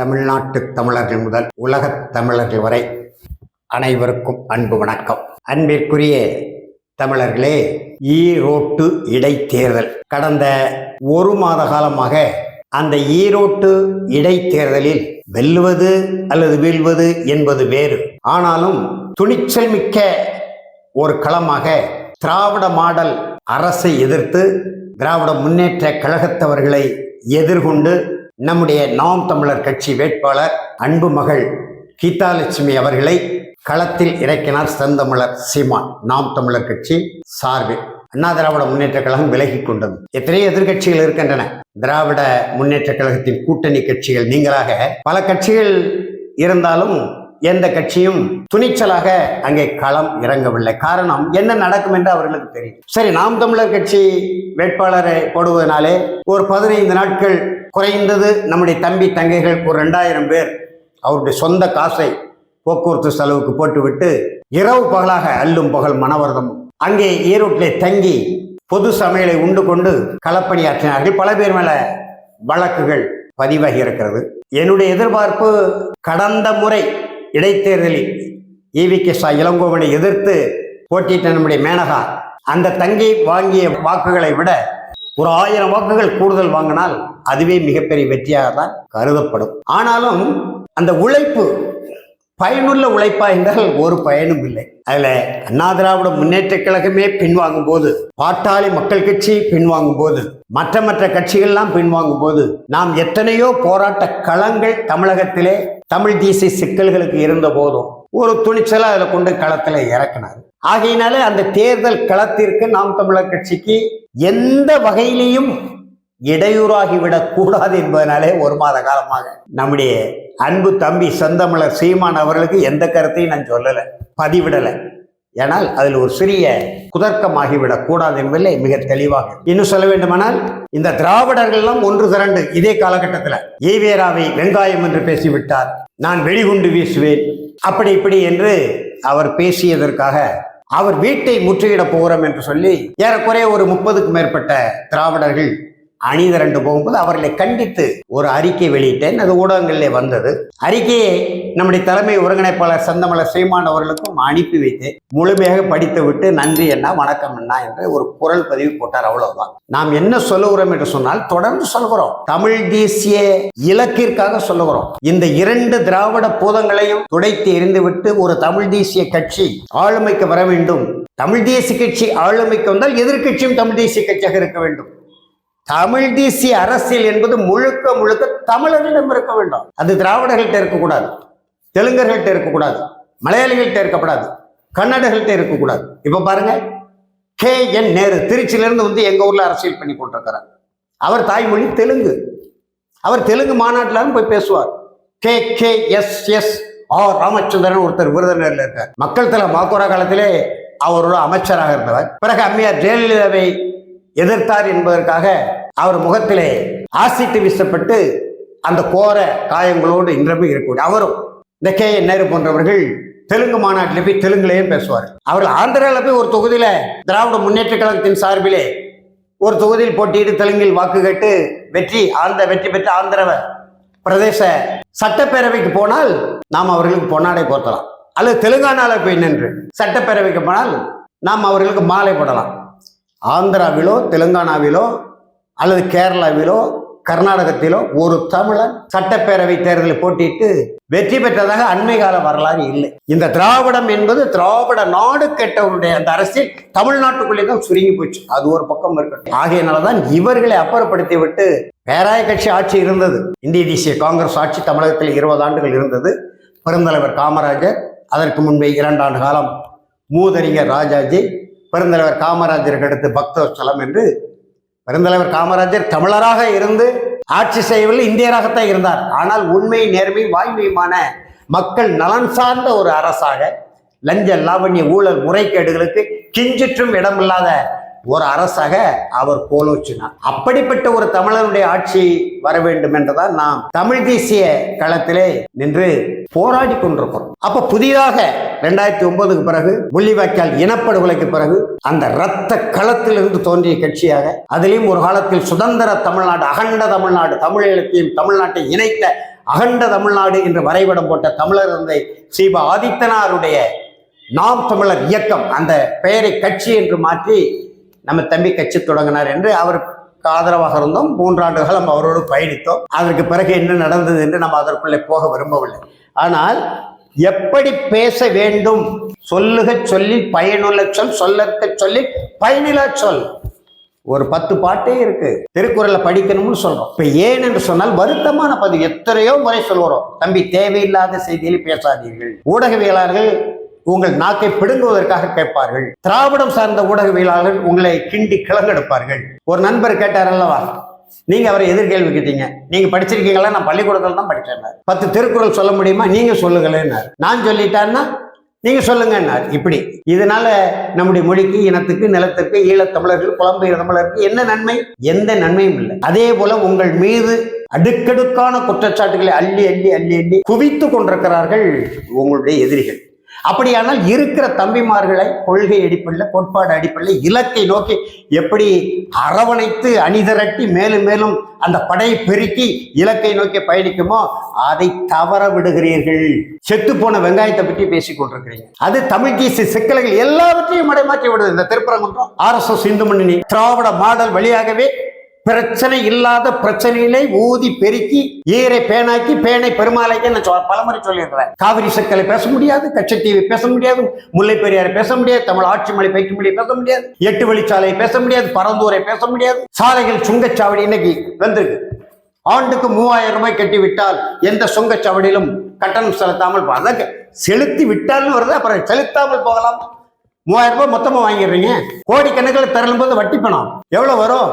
தமிழ்நாட்டு தமிழர்கள் முதல் உலகத் தமிழர்கள் வரை அனைவருக்கும் அன்பு வணக்கம். அன்பிற்குரிய தமிழர்களே ஈரோட்டு இடைத்தேர்தல். கடந்த ஒரு மாத காலமாக அந்த ஈரோட்டு இடைத்தேர்தலில் வெல்லுவது அல்லது வீழ்வது என்பது வேறு. ஆனாலும் துணிச்சல் மிக்க ஒரு களமாக திராவிட மாடல் அரசை எதிர்த்து திராவிட முன்னேற்ற கழகத்தவர்களை எதிர்கொண்டு நம்முடைய நாம் தமிழர் கட்சி வேட்பாளர் அன்பு மகள் கீதாலட்சுமி அவர்களை களத்தில் இறக்கினார் செந்தமிழர் சீமான். நாம் தமிழர் கட்சி சார்பில் அண்ணா திராவிட முன்னேற்ற கழகம் விலகிக் கொண்டது. எத்தனையோ எதிர்கட்சிகள் இருக்கின்றன. திராவிட முன்னேற்ற கழகத்தின் கூட்டணி கட்சிகள் நீங்களாக பல கட்சிகள் இருந்தாலும் எந்த கட்சியும் துணிச்சலாக அங்கே களம் இறங்கவில்லை. காரணம் என்ன நடக்கும் என்று அவர்களுக்கு தெரியும். சரி நாம் தமிழர் கட்சி வேட்பாளரை போடுவதனாலே ஒரு பதினைந்து நாட்கள் குறைந்தது நம்முடைய தம்பி தங்கைகள் ஒரு ரெண்டாயிரம் பேர் அவருடைய சொந்த காசை போக்குவரத்து செலவுக்கு போட்டுவிட்டு இரவு பகலாக அல்லும் பகல் மனவர்தம் அங்கே ஈரோட்டிலே தங்கி பொது சமையலை உண்டு கொண்டு களப்பணியாற்றினார்கள். பல பேர் மேல வழக்குகள் பதிவாகி இருக்கிறது. என்னுடைய எதிர்பார்ப்பு கடந்த முறை இடைத்தேர்தலில் ஈவி கே சா இளங்கோவனை எதிர்த்து போட்டியிட்ட நம்முடைய மேனகா அந்த தங்கை வாங்கிய வாக்குகளை விட ஒரு ஆயிரம் வாக்குகள் கூடுதல் வாங்கினால் அதுவே மிகப்பெரிய வெற்றியாக தான் கருதப்படும். ஆனாலும் அந்த உழைப்பு பயனுள்ள உழைப்பா என்றால் ஒரு பயனும் இல்லை. அதுல அண்ணா திராவிட முன்னேற்ற கழகமே பின்வாங்கும் போது பாட்டாளி மக்கள் கட்சி பின்வாங்கும் போது மற்ற மற்ற கட்சிகள்லாம் பின்வாங்கும் போது நாம் எத்தனையோ போராட்ட களங்கள் தமிழகத்திலே தமிழ் தேசிய சிக்கல்களுக்கு இருந்த போதும் ஒரு துணிச்சலை அதில் கொண்டு களத்தில் இறக்கினார். ஆகையினாலே அந்த தேர்தல் களத்திற்கு நாம் தமிழர் கட்சிக்கு எந்த வகையிலையும் இடையூறாகிவிடக் கூடாது என்பதனாலே ஒரு மாத காலமாக நம்முடைய அன்பு தம்பி செந்தமிழர் சீமான் அவர்களுக்கு எந்த கருத்தையும் நான் சொல்லலை பதிவிடலை. ஏனால் அதில் ஒரு சிறிய குதர்க்கமாகிவிடக் கூடாது என்பதில் மிக தெளிவாக இன்னும் சொல்ல வேண்டுமானால் இந்த திராவிடர்கள் எல்லாம் ஒன்று திரண்டு இதே காலகட்டத்தில் ஈவேராவை வெங்காயம் என்று பேசிவிட்டார். நான் வெடிகுண்டு வீசுவேன். அப்படி இப்படி என்று அவர் பேசியதற்காக அவர் வீட்டை முற்றுகிட போகிறோம் என்று சொல்லி ஏறக்குறைய ஒரு முப்பதுக்கும் மேற்பட்ட திராவிடர்கள் அணி திரண்டு போகும்போது அவர்களை கண்டித்து ஒரு அறிக்கை வெளியிட்டேன். அது ஊடகங்களிலே வந்தது. அறிக்கையை நம்முடைய தலைமை ஒருங்கிணைப்பாளர் சந்தமலர் சீமான் அவர்களுக்கும் அனுப்பி வைத்தேன். முழுமையாக படித்து விட்டு நன்றி என்ன வணக்கம் அண்ணா என்று ஒரு குரல் பதிவு போட்டார். அவ்வளவுதான். நாம் என்ன சொல்லுகிறோம் என்று சொன்னால் தொடர்ந்து சொல்கிறோம். தமிழ் தேசிய இலக்கிற்காக சொல்லுகிறோம். இந்த இரண்டு திராவிட பூதங்களையும் துடைத்து எரிந்துவிட்டு ஒரு தமிழ் தேசிய கட்சி ஆளுமைக்கு வர வேண்டும். தமிழ் தேசிய கட்சி ஆளுமைக்கு வந்தால் எதிர்க்கட்சியும் தமிழ் தேசிய கட்சியாக இருக்க வேண்டும். தமிழ் தேசிய அரசியல் என்பது முழுக்க முழுக்க தமிழர்களிடம் இருக்க வேண்டும். அது திராவிடர்கள்ட்ட இருக்கக்கூடாது. தெலுங்கர்கள்ட்ட இருக்கக்கூடாது. மலையாளிகள்கிட்ட இருக்கக்கூடாது. கன்னடர்கள்ட்ட இருக்கக்கூடாது. இப்போ பாருங்க கே என் நேரு திருச்சியிலேருந்து வந்து எங்கள் ஊரில் அரசியல் பண்ணி கொண்டிருக்கிறார். அவர் தாய்மொழி தெலுங்கு. அவர் தெலுங்கு மாநாட்டிலும் போய் பேசுவார். K K S S R Ramachandran ஒருத்தர் விருதுநகரில் இருக்கார். மக்கள் தலை மாக்கோரா காலத்திலே அவரோட அமைச்சராக இருந்தவர். பிறகு அம்மையார் ஜெயலலிதாவை எதிர்த்தார் என்பதற்காக அவர் முகத்திலே ஆசிட்டு வீசப்பட்டு அந்த கோர காயங்களோடு இன்றமே இருக்கக்கூடிய அவரும் இந்த கே என் நேரு போன்றவர்கள் தெலுங்கு மாநாட்டில் போய் தெலுங்குலேயும் பேசுவார். அவர்கள் ஆந்திராவில் போய் ஒரு தொகுதியில் திராவிட முன்னேற்ற கழகத்தின் சார்பிலே ஒரு தொகுதியில் போட்டியிட்டு தெலுங்கில் வாக்கு கேட்டு வெற்றி ஆந்த வெற்றி பெற்ற ஆந்திரவ பிரதேச சட்டப்பேரவைக்கு போனால் நாம் அவர்களுக்கு பொன்னாடை போர்த்தலாம். அல்லது தெலுங்கானாவில் போய் நின்று சட்டப்பேரவைக்கு போனால் நாம் அவர்களுக்கு மாலை போடலாம். ஆந்திராவிலோ தெலுங்கானாவிலோ அல்லது கேரளாவிலோ கர்நாடகத்திலோ ஒரு தமிழன் சட்டப்பேரவை தேர்தலில் போட்டியிட்டு வெற்றி பெற்றதாக அண்மை கால வரலாறு இல்லை. இந்த திராவிடம் என்பது திராவிட நாடு கெட்டவருடைய அந்த அரசியல் தமிழ்நாட்டுக்குள்ளே தான் சுருங்கி போச்சு. அது ஒரு பக்கம் இருக்கட்டும். ஆகையினாலதான் இவர்களை அப்புறப்படுத்தி விட்டு பேராய கட்சி ஆட்சி இருந்தது. இந்திய தேசிய காங்கிரஸ் ஆட்சி தமிழகத்தில் இருபது ஆண்டுகள் இருந்தது. பெருந்தலைவர் காமராஜர் அதற்கு முன்பே இரண்டாண்டு காலம் மூதறிஞர் ராஜாஜி பெருந்தலைவர் காமராஜருக்கு அடுத்து பக்தவச்சலம் என்று பெருந்தலைவர் காமராஜர் தமிழராக இருந்து ஆட்சி செய்யவில்லை இந்தியராகத்தான் இருந்தார். ஆனால் உண்மை நேர்மை வாய்மையுமான மக்கள் நலன் சார்ந்த ஒரு அரசாக லஞ்ச லாவண்ய ஊழல் முறைகேடுகளுக்கு கிஞ்சிற்றும் இடமில்லாத ஒரு அரசாக அவர் கோலோச்சினார். அப்படிப்பட்ட ஒரு தமிழனுடைய ஆட்சி வர வேண்டும் என்றுதான் நாம் தமிழ் தேசிய களத்திலே நின்று போராடி கொண்டிருக்கிறோம். அப்ப புதிதாக ரெண்டாயிரத்தி ஒன்பதுக்கு பிறகு முள்ளிவாய்க்கால் இனப்படுகொலைக்கு பிறகு அந்த இரத்த களத்திலிருந்து தோன்றிய கட்சியாக அதிலும் ஒரு காலத்தில் சுதந்திர தமிழ்நாடு அகண்ட தமிழ்நாடு தமிழ் இலக்கியம் தமிழ்நாட்டை இணைத்த அகண்ட தமிழ்நாடு என்று வரைபடம் போட்ட தமிழர் தந்தை சீபா ஆதித்தனாருடைய நாம் தமிழர் இயக்கம் அந்த பெயரை கட்சி என்று மாற்றி நம்ம தம்பி கட்சி தொடங்கினார் என்று அவருக்கு ஆதரவாக இருந்தோம். மூன்றாண்டு காலம் அவரோடு பயணித்தோம். அதற்கு பிறகு என்ன நடந்தது என்று நம்ம அதற்குள்ளே போக விரும்பவில்லை. ஆனால் எப்படி பேச வேண்டும்? சொல்லுக சொல்லி பயனுள்ள சொல் சொல்லற்க சொல்லி பயனிலா சொல். ஒரு பத்து பாட்டே இருக்கு. திருக்குறளை படிக்கணும்னு சொல்றோம். இப்ப ஏன் என்று சொன்னால் வருத்தமான பதிவு. எத்தனையோ முறை சொல்கிறோம். தம்பி தேவையில்லாத செய்தியில் பேசாதீர்கள். ஊடகவியலாளர்கள் உங்கள் நாக்கை பிடுங்குவதற்காக கேட்பார்கள். திராவிடம் சார்ந்த ஊடகவியலாளர்கள் உங்களை கிண்டி கிளங்கெடுப்பார்கள். ஒரு நண்பர் கேட்டார் அல்லவா? நீங்க அவரை எதிர்கேள்வி கேட்டீங்க. நீங்க படிச்சிருக்கீங்களா? நான் பள்ளிக்கூடத்தில் தான் படிச்சேன் பத்து திருக்குறள் சொல்ல முடியுமா? நீங்க சொல்லுங்களேன்னார். நான் சொல்லிட்டான்னா நீங்க சொல்லுங்கன்னார். இப்படி. இதனால நம்முடைய மொழிக்கு இனத்துக்கு நிலத்திற்கு ஈழத்தமிழர்கள் புலம்பெயர் தமிழருக்கு என்ன நன்மை? எந்த நன்மையும் இல்லை. அதே போல உங்கள் மீது அடுக்கடுக்கான குற்றச்சாட்டுகளை அள்ளி அள்ளி அள்ளி அள்ளி குவித்து கொண்டிருக்கிறார்கள் உங்களுடைய எதிரிகள். அப்படியானால் இருக்கிற தம்பிமார்களை கொள்கை அடிப்படையில் கோட்பாடு அடிப்படையில் இலக்கை நோக்கி எப்படி அரவணைத்து அணிதிரட்டி மேலும் மேலும் அந்த படையை பெருக்கி இலக்கை நோக்கி பயணிக்குமோ அதை தவற விடுகிறீர்கள். செத்து போன வெங்காயத்தை பற்றி பேசிக் கொண்டிருக்கிறீங்க. அது தமிழ் தேசிய சிக்கல்கள் எல்லாவற்றையும் மடைமாற்றி விடுது. இந்த Thiruparankundram R S S Hindu Munnani Dravida model வழியாகவே பிரச்சனை இல்லாத பிரச்சனையிலே ஊதி பெருக்கி ஈரை பேனாக்கி பேனை பெருமாளைக்கு நான் சொ- பலமுறை சொல்லிடுறேன் காவிரி சிக்கலை பேச முடியாது கச்சத்தீவை பேச முடியாது முல்லை பெரியாரை பேச முடியாது தமிழ் ஆட்சி மொழி பயிற்சி மொழியை பேச முடியாது எட்டு வழிச்சாலையை பேச முடியாது பரந்தூரை பேச முடியாது சாலைகள் சுங்கச்சாவடி இன்னைக்கு வந்திருக்கு. ஆண்டுக்கு மூவாயிரம் ரூபாய் கட்டி விட்டால் எந்த சுங்கச்சாவடியிலும் கட்டணம் செலுத்தாமல் அதான் செலுத்தி விட்டால்னு வருது அப்புறம் செலுத்தாமல் போகலாம். மூவாயிரம் ரூபாய் மொத்தமா வாங்கிடுறீங்க. கோடிக்கணக்கில் தரலும் போது வட்டி பணம். எவ்வளவு வரும்?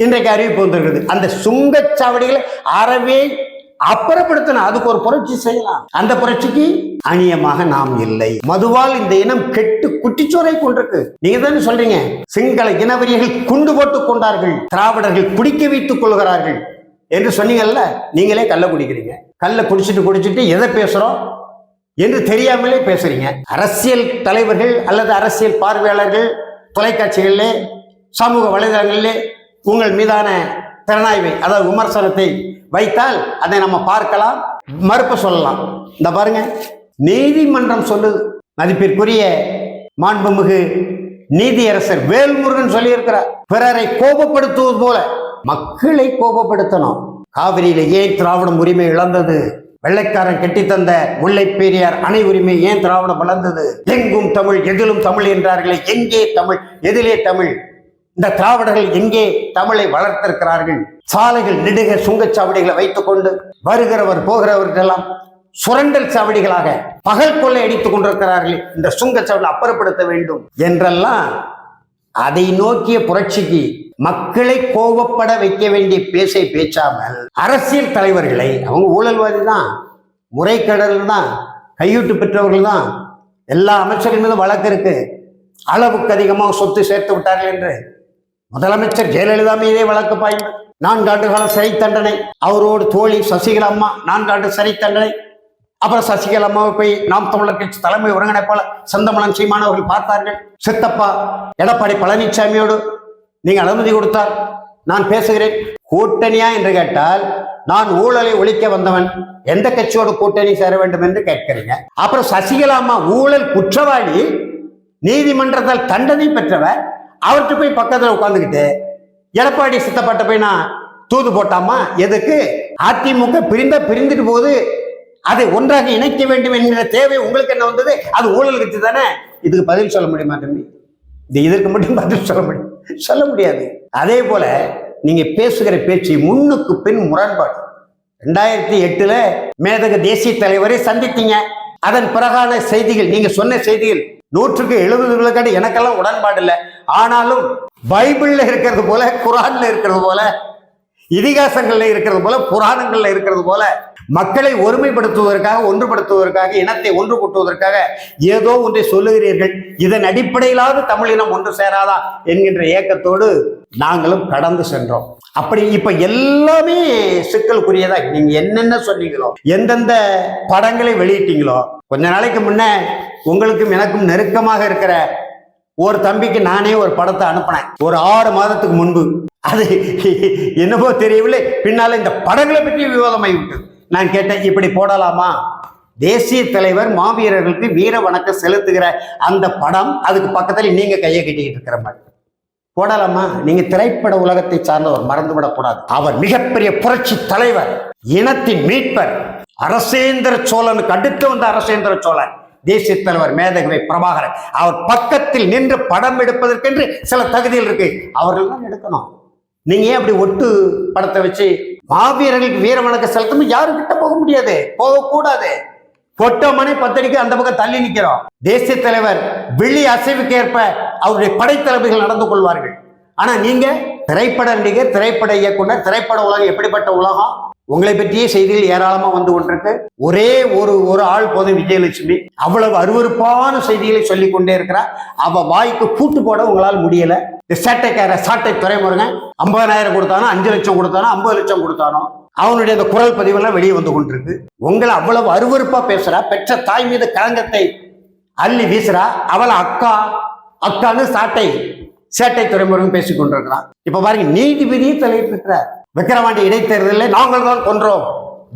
இன்றைக்கு அறிவிப்பு வந்திருக்கிறது. அந்த சுங்கச்சாவடிகளை அறவே அப்புறப்படுத்தணும் அதுக்கு ஒரு புரட்சி செய்யலாம். அந்த புரட்சிக்கு அநியமாக நாம் இல்லை. மதுவால் இந்த இனம் கெட்டு குட்டிச்சோரை கொண்டிருக்கு. நீங்க தானே சொல்றீங்க? சிங்கள இனவெறியர்கள் குண்டு போட்டுக் கொண்டார்கள். திராவிடர்கள் குடிக்க வைத்துக் கொள்கிறார்கள். என்று சொன்னீங்கல்ல? நீங்களே கள்ள குடிக்கிறீங்க. கல்ல குடிச்சிட்டு குடிச்சிட்டு எதை பேசுறோம்? என்று தெரியாமலே பேசுறீங்க. அரசியல் தலைவர்கள் அல்லது அரசியல் பார்வையாளர்கள் தொலைக்காட்சிகளிலே சமூக வலைதளங்களிலே உங்கள் மீதான திறனாய்வை அதாவது விமர்சனத்தை வைத்தால் அதை நம்ம பார்க்கலாம் மறுப்பு சொல்லலாம். இந்த பாருங்க நீதிமன்றம் சொல்லுது. மதிப்பிற்குரிய மாண்புமிகு நீதியரசர் வேல்முருகன் சொல்லியிருக்கிறார் பிறரை கோபப்படுத்துவது போல மக்களை கோபப்படுத்தணும். காவிரியில ஏன் திராவிடம் உரிமை இழந்தது? வெள்ளைக்காரன் கட்டி தந்த முல்லை பெரியார் அணை உரிமை ஏன் திராவிடம் வளர்ந்தது? எங்கும் தமிழ் எதிலும் தமிழ் என்றார்களே எங்கே தமிழ் எதிலே தமிழ்? இந்த திராவிடர்கள் எங்கே தமிழை வளர்த்திருக்கிறார்கள்? சாலைகள் நெடுக சுங்கச்சாவடிகளை வைத்துக் கொண்டு வருகிறவர் போகிறவர்களெல்லாம் சுரண்டல் சாவடிகளாக பகல் கொள்ளை அடித்துக் கொண்டிருக்கிறார்கள் இந்த சுங்கச்சாவடி அப்புறப்படுத்த வேண்டும் என்றெல்லாம் அதை நோக்கிய புரட்சிக்கு மக்களை கோபப்பட வைக்க வேண்டிய பேசை பேச்சாமல் அரசியல் தலைவர்களை அவங்க ஊழல்வாதி தான் முறைகேடல் தான் கையூட்டு பெற்றவர்கள் தான் எல்லா அமைச்சர்கள் மீதும் வழக்கு இருக்கு. அளவுக்கு அதிகமாக சொத்து சேர்த்து விட்டார்கள் என்று முதலமைச்சர் ஜெயலலிதா மீதே வழக்கு பாய்ந்தது நான்காண்டு காலம் சிறை தண்டனை அவரோடு தோழி சசிகலா அம்மா நான்காண்டு சிறை தண்டனை அப்புறம் சசிகலா அம்மாவை போய் நாம் தமிழர் கட்சி தலைமை ஒருங்கிணைப்பாளர் செந்தமலன் சீமான் அவர்கள் பார்த்தார்கள். சித்தப்பா எடப்பாடி பழனிசாமியோடு நீங்கள் அனுமதி கொடுத்தார். நான் பேசுகிறேன். கூட்டணியா என்று கேட்டால் நான் ஊழலை ஒழிக்க வந்தவன் எந்த கட்சியோட கூட்டணி சேர வேண்டும் என்று கேட்கிறீங்க. அப்புறம் சசிகலா அம்மா ஊழல் குற்றவாளி நீதிமன்றத்தால் தண்டனை பெற்றவர் அவர்கிட்ட போய் பக்கத்துல உட்காந்துக்கிட்டு எடப்பாடி சித்தப்பட்ட போய் நான் தூது போட்டாமா? எதுக்கு? அதிமுக பிரிந்த பிரிந்துட்டு போகுது. அதை ஒன்றாக இணைக்க வேண்டும் என்கிற தேவை உங்களுக்கு என்ன வந்தது? அது ஊழல் கட்சி தானே? இதுக்கு பதில் சொல்ல முடியுமா தம்பி? இது இதற்கு மட்டும் பதில் சொல்ல முடியும். சொல்ல முடியாது. அதே போல நீங்க பேசுகிற பேச்சு முன்னுக்கு பின் முரண்பாடு. ரெண்டாயிரத்தி எட்டுல மேதக தேசிய தலைவரை சந்தித்தீங்க. அதன் பிறகான செய்திகள் நீங்க சொன்ன செய்திகள் நூற்றுக்கு எழுபது விழுக்காடு எனக்கெல்லாம் உடன்பாடு இல்லை. ஆனாலும் பைபிளில் இருக்கிறது போல குரான்ல இருக்கிறது போல இதிகாசங்கள்ல இருக்கிறது போல புராணங்கள்ல இருக்கிறது போல மக்களை ஒருமைப்படுத்துவதற்காக ஒன்றுபடுத்துவதற்காக இனத்தை ஒன்று கூட்டுவதற்காக ஏதோ ஒன்றை சொல்லுகிறீர்கள். இதன் அடிப்படையிலாவது தமிழினம் ஒன்று சேராதா என்கின்ற ஏக்கத்தோடு நாங்களும் கடந்து சென்றோம். அப்படி இப்ப எல்லாமே சிக்கலுக்குரியதா? நீங்க என்னென்ன சொன்னீங்களோ எந்தெந்த படங்களை வெளியிட்டீங்களோ கொஞ்ச நாளைக்கு முன்ன உங்களுக்கும் எனக்கும் நெருக்கமாக இருக்கிற ஒரு தம்பிக்கு நானே ஒரு படத்தை அனுப்பினேன். ஒரு ஆறு மாதத்துக்கு முன்பு. அது என்னவோ தெரியவில்லை. பின்னால இந்த படங்களை பற்றி விவாதமாகி விட்டது. நான் கேட்டேன் இப்படி போடலாமா? தேசிய தலைவர் மாவீரர்களுக்கு வீர வணக்கம் செலுத்துகிற அந்த படம் அதுக்கு பக்கத்தில் நீங்க கையை கட்டிக்கிட்டு இருக்கிற மாதிரி. போடலாமா? நீங்க திரைப்பட உலகத்தை சார்ந்தவர் மறந்துவிடக்கூடாது. அவர் மிகப்பெரிய புரட்சி தலைவர் இனத்தின் மீட்பர் அரசேந்திர சோழனுக்கு அடுத்து வந்த அரசேந்திர சோழன். தேசிய தலைவர் மேதகவை பிரபாகரன். அவர் பக்கத்தில் நின்று படம் எடுப்பதற்கென்று சில தகுதிகள் இருக்கு. அவர்கள் தான் எடுக்கணும். நீங்க ஏன் அப்படி ஒட்டு படத்தை வச்சு மாவீரர்களுக்கு வீர வணக்க செலுத்தும் யாரும் கிட்ட போக முடியாது? போகக்கூடாது. பொட்ட மணி பத்தடிக்கு அந்த பக்கம் தள்ளி நிற்கிறோம் தேசிய தலைவர் வெளி அசைவுக்கு ஏற்ப அவருடைய படைத்தளபதிகள் நடந்து கொள்வார்கள். ஆனா நீங்க திரைப்பட நடிகர் திரைப்பட இயக்குனர் திரைப்பட உலகம் எப்படிப்பட்ட உலகம்? உங்களை பற்றிய செய்திகள் ஏராளமா வந்து கொண்டிருக்கு. ஒரே ஒரு ஒரு ஆள் போதும் விஜயலட்சுமி. அவ்வளவு அருவருப்பான செய்திகளை சொல்லி கொண்டே இருக்கிறார் அவ வாய்க்கு கூட்டு போட உங்களால் முடியல. இந்த சேட்டைக்கார சாட்டை துறைமுருங்க ஐம்பதாயிரம் கொடுத்தானோ அஞ்சு லட்சம் கொடுத்தானோ ஐம்பது லட்சம் கொடுத்தானோ அவனுடைய அந்த குரல் பதிவெல்லாம் வெளியே வந்து கொண்டிருக்கு. உங்களை அவ்வளவு அருவறுப்பா பேசுறா. பெற்ற தாய் மீது கலங்கத்தை அள்ளி வீசுறா. அவளை அக்கா அக்கான்னு சாட்டை சேட்டை துறைமுருகன் பேசிக் கொண்டிருக்கிறான். இப்ப பாருங்க நீதிபதியே தலையிட்டு இருக்கிறார் விக்கிரவாண்டி இடைத்தேர்தலில் நாங்கள் தான் கொன்றோம்.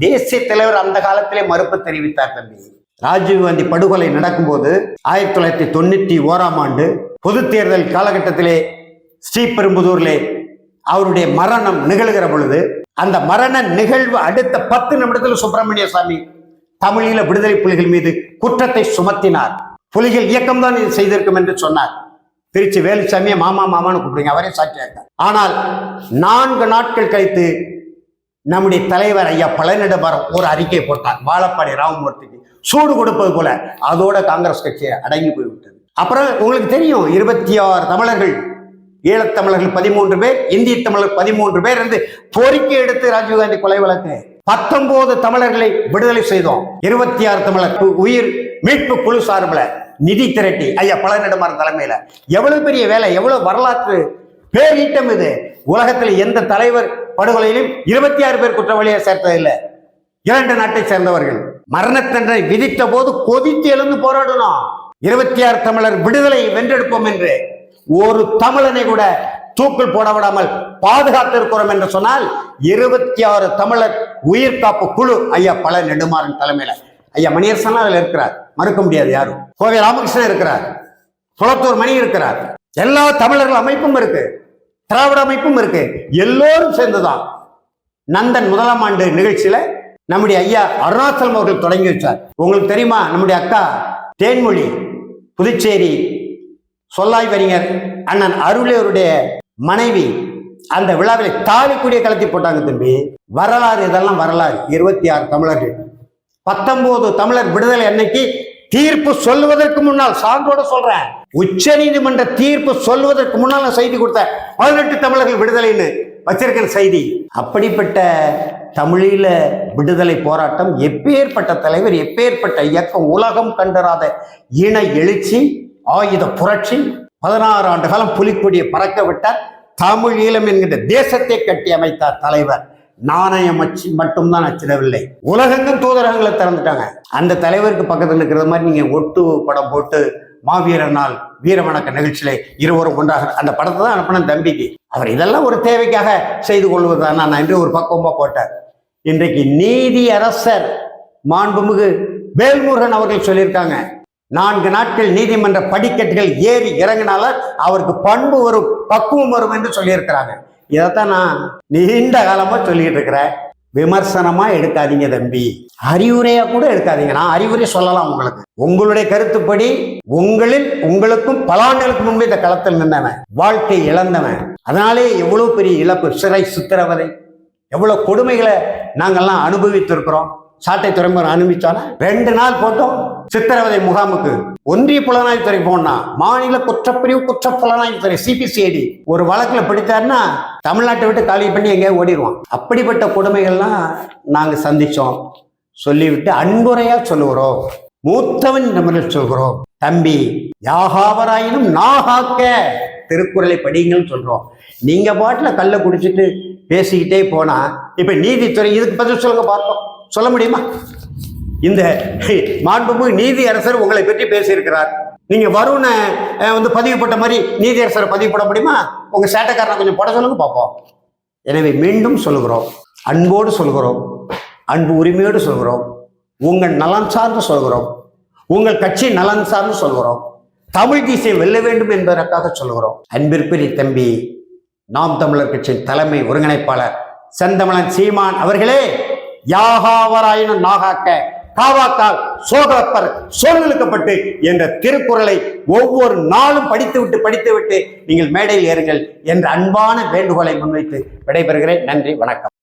தேசிய தலைவர் அந்த காலத்திலே மறுப்பு தெரிவித்தார் தம்பி. ராஜீவ்காந்தி படுகொலை நடக்கும்போது ஆயிரத்தி தொள்ளாயிரத்தி தொண்ணூற்றி ஓராம் ஆண்டு பொது தேர்தல் காலகட்டத்திலே ஸ்ரீபெரும்புதூர்லே அவருடைய மரணம் நிகழ்கிற பொழுது அந்த மரண நிகழ்வு அடுத்த பத்து நிமிடத்தில் சுப்பிரமணிய சாமி தமிழீழ விடுதலை புலிகள் மீது குற்றத்தை சுமத்தினார். புலிகள் இயக்கம் தான் இது செய்திருக்கும் என்று சொன்னார். திருச்சி வேலுசாமியை மாமா மாமான்னு கூப்பிடுங்க அவரே சாட்சியாக ஆனால் நான்கு நாட்கள் கழித்து நம்முடைய தலைவர் ஐயா பழனிடமரம் ஒரு அறிக்கை போட்டார். வாழப்பாடி ராமமூர்த்திக்கு சூடு கொடுப்பது போல அதோட காங்கிரஸ் கட்சி அடங்கி போய்விட்டது. அப்புறம் உங்களுக்கு தெரியும் இருபத்தி ஆறு தமிழர்கள் ஈழத்தமிழர்கள் பதிமூன்று பேர் இந்திய தமிழர் பதிமூன்று பேர் இருந்து கோரிக்கை எடுத்து ராஜீவ்காந்தி கொலை வழக்கு. பத்தொன்பது தமிழர்களை விடுதலை செய்தோம். இருபத்தி ஆறு தமிழர் உயிர் மீட்பு குழு சார்பில் நிதி திரட்டி. ஐயா பழனிடமரம் தலைமையில. எவ்வளவு பெரிய வேலை எவ்வளவு வரலாற்று பேரீட்டம் இது? உலகத்தில் எந்த தலைவர் படுகொலையிலும் இருபத்தி ஆறு பேர் குற்றவாளியா சேர்த்ததில்லை. இரண்டு நாட்டை சேர்ந்தவர்கள். மரண தண்டனை விதித்த போது கொதித்து எழுந்து போராடணும். இருபத்தி ஆறு தமிழர் விடுதலை வென்றெடுப்போம் என்று. ஒரு தமிழனை கூட தூக்கில் போட விடாமல் பாதுகாத்திருக்கிறோம் என்று சொன்னால் இருபத்தி ஆறு தமிழர் உயிர் காப்பு குழு ஐயா பல நெடுமாறன் தலைமையில. ஐயா மணியரசன் அதில் இருக்கிறார். மறுக்க முடியாது யாரும். கோவை ராமகிருஷ்ணன் இருக்கிறார். குளத்தூர் மணி இருக்கிறார். எல்லா தமிழர்கள் அமைப்பும் இருக்கு. திராவிட அமைப்பும் இருக்கு. எல்லோரும் சேர்ந்துதான் நந்தன் முதலாம் ஆண்டு நிகழ்ச்சியில நம்முடைய ஐயா அருணாச்சலம் அவர்கள் தொடங்கி வச்சார். உங்களுக்கு தெரியுமா? நம்முடைய அக்கா தேன்மொழி புதுச்சேரி சொல்லாய் வரிஞர் அண்ணன் அருளையருடைய மனைவி அந்த விழாவில் தாலி கூடிய கலத்தி போட்டாங்க தம்பி. வரலாறு இதெல்லாம் வரலாறு. இருபத்தி ஆறு தமிழர்கள். பத்தொன்பது தமிழர் விடுதலை அன்னைக்கு தீர்ப்பு சொல்லுவதற்கு முன்னால் சான்றோட சொல்றேன். உச்ச நீதிமன்ற தீர்ப்பு சொல்வதற்கு முன்னால் நான் செய்தி கொடுத்தேன். பதினெட்டு தமிழர்கள் விடுதலைன்னு வச்சிருக்கிற செய்தி. அப்படிப்பட்ட தமிழீழ விடுதலை போராட்டம் எப்பேற்பட்ட தலைவர் எப்பேற்பட்ட இயக்கம் உலகம் கண்டராத இன எழுச்சி ஆயுத புரட்சி பதினாறு ஆண்டு காலம் புலிக்கொடியை பறக்க விட்டார். தமிழ் ஈழம் என்கின்ற தேசத்தை கட்டி அமைத்தார் தலைவர். நாணயம் அச்சு மட்டும்தான் அச்சிடவில்லை. உலகெங்கும் தூதரகங்களை திறந்துட்டாங்க. அந்த தலைவருக்கு பக்கத்தில் இருக்கிற மாதிரி நீங்க ஒட்டு படம் போட்டு மாவீரர் நாள் வீர வணக்க நிகழ்ச்சியில இருவரும் ஒன்றாக அந்த படத்தை தான் அனுப்பின தம்பிக்கு. அவர் இதெல்லாம் ஒரு தேவைக்காக செய்து கொள்வதுதான் நான் என்று ஒரு பக்குவமாக போட்டேன் இன்றைக்கு நீதி அரசர் மாண்புமிகு வேல்முருகன் அவர்கள் சொல்லியிருக்காங்க. நான்கு நாட்கள் நீதிமன்ற படிக்கட்டுகள் ஏறி இறங்கினால அவருக்கு பண்பு வரும் பக்குவம் வரும் என்று சொல்லியிருக்கிறாங்க. இதைத்தான் நான் நீண்ட காலமா சொல்லிட்டு இருக்கிறேன். விமர்சனமா எடுக்காதீங்க தம்பி. அறிவுரையா கூட எடுக்காதீங்க. நான் அறிவுரை சொல்லலாம் உங்களுக்கு. உங்களுடைய கருத்துப்படி உங்களில் உங்களுக்கும் பல ஆண்டுகளுக்கு முன்பு இந்த களத்தில் நின்றவன் வாழ்க்கை இழந்தவன். அதனாலே எவ்வளவு பெரிய இழப்பு சிறை சித்திரவதை. எவ்வளவு கொடுமைகளை நாங்கெல்லாம் அனுபவித்திருக்கிறோம். சாட்டை துறைமுறை அனுபவிச்சோன்னா ரெண்டு நாள் போட்டோம். சித்திரவதை முகாமுக்கு. ஒன்றிய புலனாய்வுத்துறை போனா மாநில குற்றப்பிரிவு குற்ற புலனாய்வுத்துறை சிபிசிஐடி ஒரு வழக்குல பிடித்தாருன்னா தமிழ்நாட்டை விட்டு காலி பண்ணி எங்கேயோ ஓடிடுவான் அப்படிப்பட்ட கொடுமைகள்லாம் நாங்கள் சந்திச்சோம். சொல்லிவிட்டு அன்புரையா சொல்லுகிறோம். மூத்தவன் நம்மள சொல்கிறோம். தம்பி யாகாவராயினும் நாகாக்க திருக்குறளை படிங்கன்னு சொல்றோம். நீங்க பாட்டுல கல்ல குடிச்சிட்டு பேசிக்கிட்டே போனா இப்ப நீதித்துறை இதுக்கு பதில் சொல்லுங்க பார்ப்போம். சொல்ல முடியுமா? இந்த மாண்புமிகு நீதியரசர் உங்களை பற்றி பேசியிருக்கிறார். நீங்க வருண வந்து பதிவு போட்ட மாதிரி நீதியரசரை பதிவு போட முடியுமா? உங்க சேட்டைக்காரனை கொஞ்சம் போட சொல்லுங்க பார்ப்போம். எனவே மீண்டும் சொல்லுகிறோம். அன்போடு சொல்கிறோம் அன்பு உரிமையோடு சொல்கிறோம் உங்கள் நலன் சார்ந்து சொல்கிறோம் உங்கள் கட்சி நலன் சார்ந்து சொல்கிறோம் தமிழ் தேசியம் வெல்ல வேண்டும் என்பதற்காக சொல்கிறோம் அன்பிற்குரிய தம்பி நாம் தமிழர் கட்சியின் தலைமை ஒருங்கிணைப்பாளர் செந்தமிழன் சீமான் அவர்களே! யாகாவராயினும் நாகாக்க காவாக்கால் சோகப்பர் சோழ்நிலுக்கப்பட்டு என்ற திருக்குறளை ஒவ்வொரு நாளும் படித்துவிட்டு படித்துவிட்டு நீங்கள் மேடையில் ஏறுங்கள் என்ற அன்பான வேண்டுகோளை முன்வைத்து விடைபெறுகிறேன். நன்றி வணக்கம்.